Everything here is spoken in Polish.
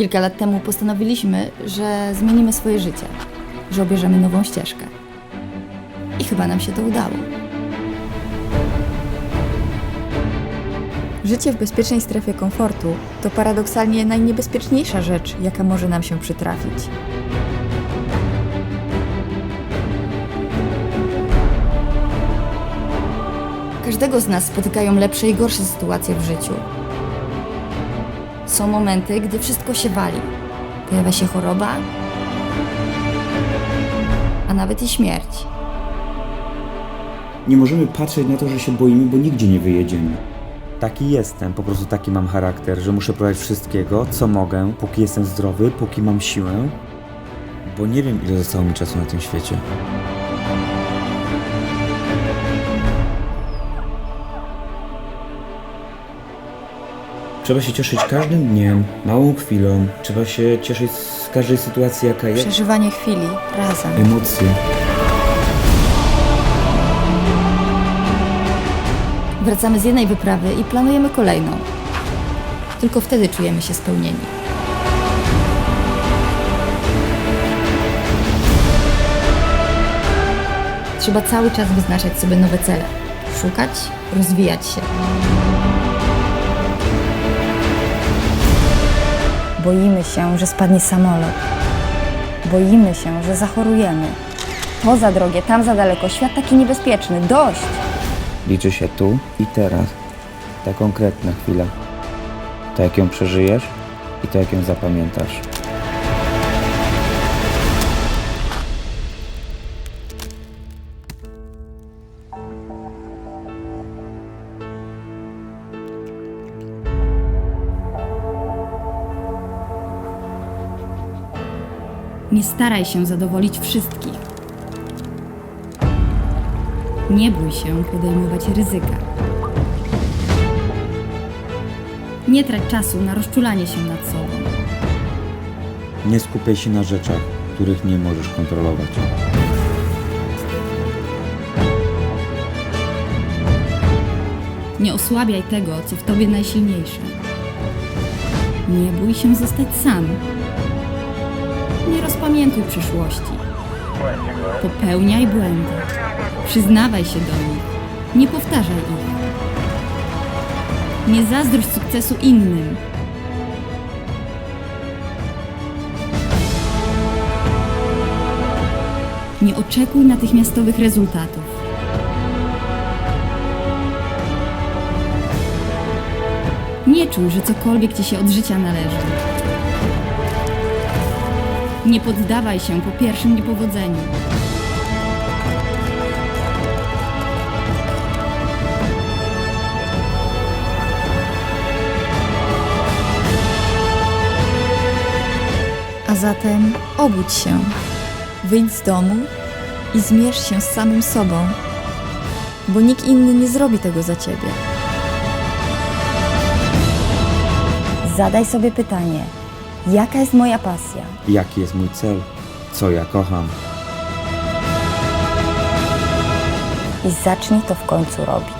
Kilka lat temu postanowiliśmy, że zmienimy swoje życie, że obierzemy nową ścieżkę. I chyba nam się to udało. Życie w bezpiecznej strefie komfortu to paradoksalnie najniebezpieczniejsza rzecz, jaka może nam się przytrafić. Każdego z nas spotykają lepsze i gorsze sytuacje w życiu. Są momenty, gdy wszystko się wali. Pojawia się choroba, a nawet i śmierć. Nie możemy patrzeć na to, że się boimy, bo nigdzie nie wyjedziemy. Taki jestem, po prostu taki mam charakter, że muszę próbować wszystkiego, co mogę, póki jestem zdrowy, póki mam siłę, bo nie wiem, ile zostało mi czasu na tym świecie. Trzeba się cieszyć każdym dniem, małą chwilą. Trzeba się cieszyć z każdej sytuacji, jaka jest. Przeżywanie chwili razem. Emocje. Wracamy z jednej wyprawy i planujemy kolejną. Tylko wtedy czujemy się spełnieni. Trzeba cały czas wyznaczać sobie nowe cele, szukać, rozwijać się. Boimy się, że spadnie samolot. Boimy się, że zachorujemy. To za drogie, tam za daleko, świat taki niebezpieczny. Dość! Liczy się tu i teraz. Ta konkretna chwila. To jak ją przeżyjesz i to jak ją zapamiętasz. Nie staraj się zadowolić wszystkich. Nie bój się podejmować ryzyka. Nie trać czasu na rozczulanie się nad sobą. Nie skupiaj się na rzeczach, których nie możesz kontrolować. Nie osłabiaj tego, co w tobie najsilniejsze. Nie bój się zostać sam. Nie rozpamiętuj przeszłości. Popełniaj błędy. Przyznawaj się do nich. Nie powtarzaj ich. Nie zazdrość sukcesu innym. Nie oczekuj natychmiastowych rezultatów. Nie czuj, że cokolwiek ci się od życia należy. Nie poddawaj się po pierwszym niepowodzeniu. A zatem obudź się. Wyjdź z domu i zmierz się z samym sobą, bo nikt inny nie zrobi tego za ciebie. Zadaj sobie pytanie: jaka jest moja pasja? Jaki jest mój cel? Co ja kocham? I zacznij to w końcu robić.